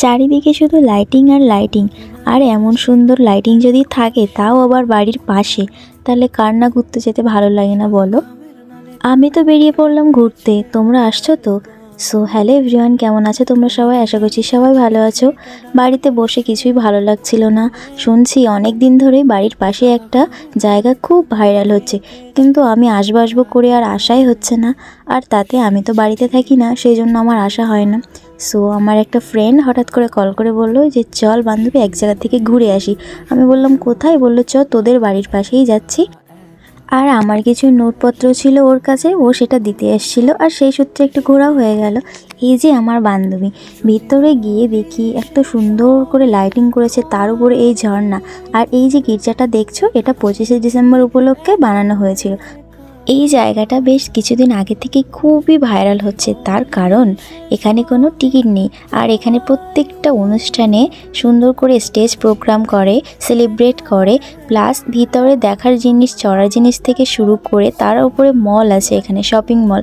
চারিদিকে শুধু লাইটিং আর লাইটিং আর এমন সুন্দর লাইটিং যদি থাকে, তাও আবার বাড়ির পাশে। তাহলে কার না ঘুরতে যেতে ভালো লাগে না বলো? আমি তো বেরিয়ে পড়লাম ঘুরতে। তোমরা আসছো তো? সো হ্যালো এভরিওয়ান কেমন আছো তোমরা সবাই? আশা করছি সবাই ভালো আছো। বাড়িতে বসে কিছুই ভালো লাগছিল না। শুনছি অনেক দিন ধরেই বাড়ির পাশে একটা জায়গা খুব ভাইরাল হচ্ছে। কিন্তু আমি আসব আসব করে আর আশাই হচ্ছে না। আর তাতে আমি তো বাড়িতে থাকি না সেই জন্য আমার আশা হয় না। সো আমার একটা ফ্রেন্ড হঠাৎ করে কল করে বলল যে, চল বান্ধবী এক জায়গা থেকে ঘুরে আসি। আমি বললাম, কোথায়? বলল, চ, তোদের বাড়ির পাশেই যাচ্ছি। আর আমার কিছু নোটপত্র ছিল ওর কাছে, ও সেটা দিতে এসেছিল আর সেই সূত্রে একটু ঘোরাও হয়ে গেল। এই যে আমার বান্ধবী, ভিতরে গিয়ে দেখি এত সুন্দর করে লাইটিং করেছে, তার উপরে এই ঝর্ণা। আর এই যে গির্জাটা দেখছ, এটা পঁচিশে ডিসেম্বর উপলক্ষে বানানো হয়েছিল। এই জায়গাটা বেশ কিছুদিন আগে থেকে খুবই ভাইরাল হচ্ছে। তার কারণ, এখানে কোনো টিকিট নেই। আর এখানে প্রত্যেকটা অনুষ্ঠানে সুন্দর করে স্টেজ প্রোগ্রাম করে, সেলিব্রেট করে, প্লাস ভিতরে দেখার জিনিস, চড়ার জিনিস থেকে শুরু করে, তার উপরে মল আছে এখানে, শপিং মল।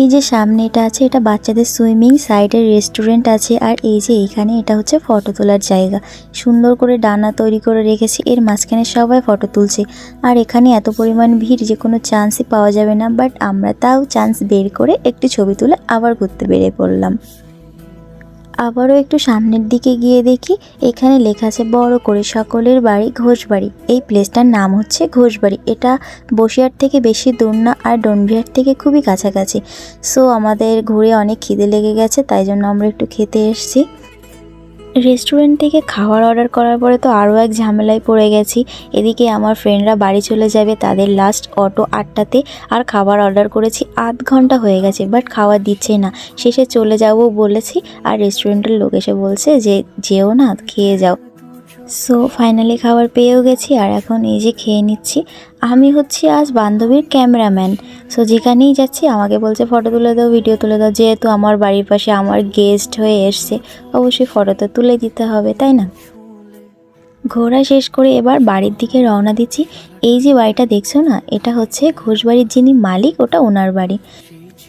এই যে সামনে এটা আছে, এটা বাচ্চাদের সুইমিং, সাইডে রেস্টুরেন্ট আছে, আর এই যে এখানে এটা হচ্ছে ফটো তোলার জায়গা। সুন্দর করে ডানা তৈরি করে রেখেছে, এর মাঝখানে সবাই ফটো তুলছে। আর এখানে এত পরিমাণ ভিড় যে কোনো চান্সই পাওয়া যাবে না, বাট আমরা তাও চান্স বের করে একটি ছবি তুলে আবার ঘুরতে বেরিয়ে পড়লাম। আবারও একটু সামনের দিকে গিয়ে দেখি এখানে লেখা আছে, বড় করে সকলের বাড়ি ঘোষবাড়ি। এই প্লেসটার নাম হচ্ছে ঘোষবাড়ি। এটা বসিয়ার থেকে বেশি দূর না আর ডনবিহার থেকে খুবই কাছাকাছি। সো আমাদের ঘুরে অনেক খিদে লেগে গেছে, তাই জন্য আমরা একটু খেতে এসেছি। রেস্টুরেন্ট থেকে খাবার অর্ডার করার পরে তো আরও এক ঝামেলায় পড়ে গেছি। এদিকে আমার ফ্রেন্ডরা বাড়ি চলে যাবে, তাদের লাস্ট অটো আটটাতে আর খাবার অর্ডার করেছি, আধ ঘণ্টা হয়ে গেছে বাট খাবার দিচ্ছে না। শেষে চলে যাব বলেছি, আর রেস্টুরেন্টের লোক এসে বলছে যে, যেও না, খেয়ে যাও। সো ফাইনালি খাবার পেয়েও গেছি, আর এখন এই যে খেয়ে নিচ্ছি, আমি হচ্ছি আজ বান্ধবীর ক্যামেরাম্যান সো, যেখানেই যাচ্ছি, আমাকে বলছে, ফটো তুলে দাও ভিডিও তুলে দাও। যেহেতু আমার বাড়ির পাশে আমার গেস্ট হয়ে এসছে, অবশ্যই ফটো তো তুলে দিতে হবে, তাই না? ঘোরা শেষ করে এবার বাড়ির দিকে রওনা দিচ্ছি। এই যে বাড়িটা দেখছ না, এটা হচ্ছে ঘোষবাড়ির যিনি মালিক, ওটা ওনার বাড়ি।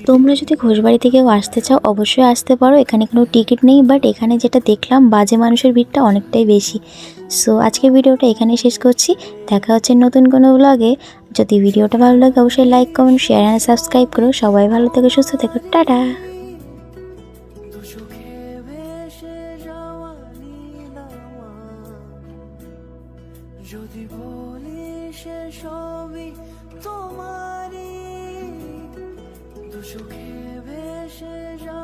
তোমরা যদি ঘোষবাড়ি থেকেও আসতে চাও, অবশ্যই আসতে পারো। এখানে কোনো টিকিট নেই বাট এখানে যেটা দেখলাম, বাজে মানুষের ভিড়টা অনেকটাই বেশি। সো আজকের ভিডিওটা এখানে শেষ করছি। দেখা হচ্ছে নতুন কোনো ব্লগে যদি ভিডিওটা ভালো লাগে, অবশ্যই like comment share and subscribe করো। সবাই ভালো থেকো, সুস্থ থেকো। টাটা! যদি বলি সে সবই তোমারই সুখে ভেসে যা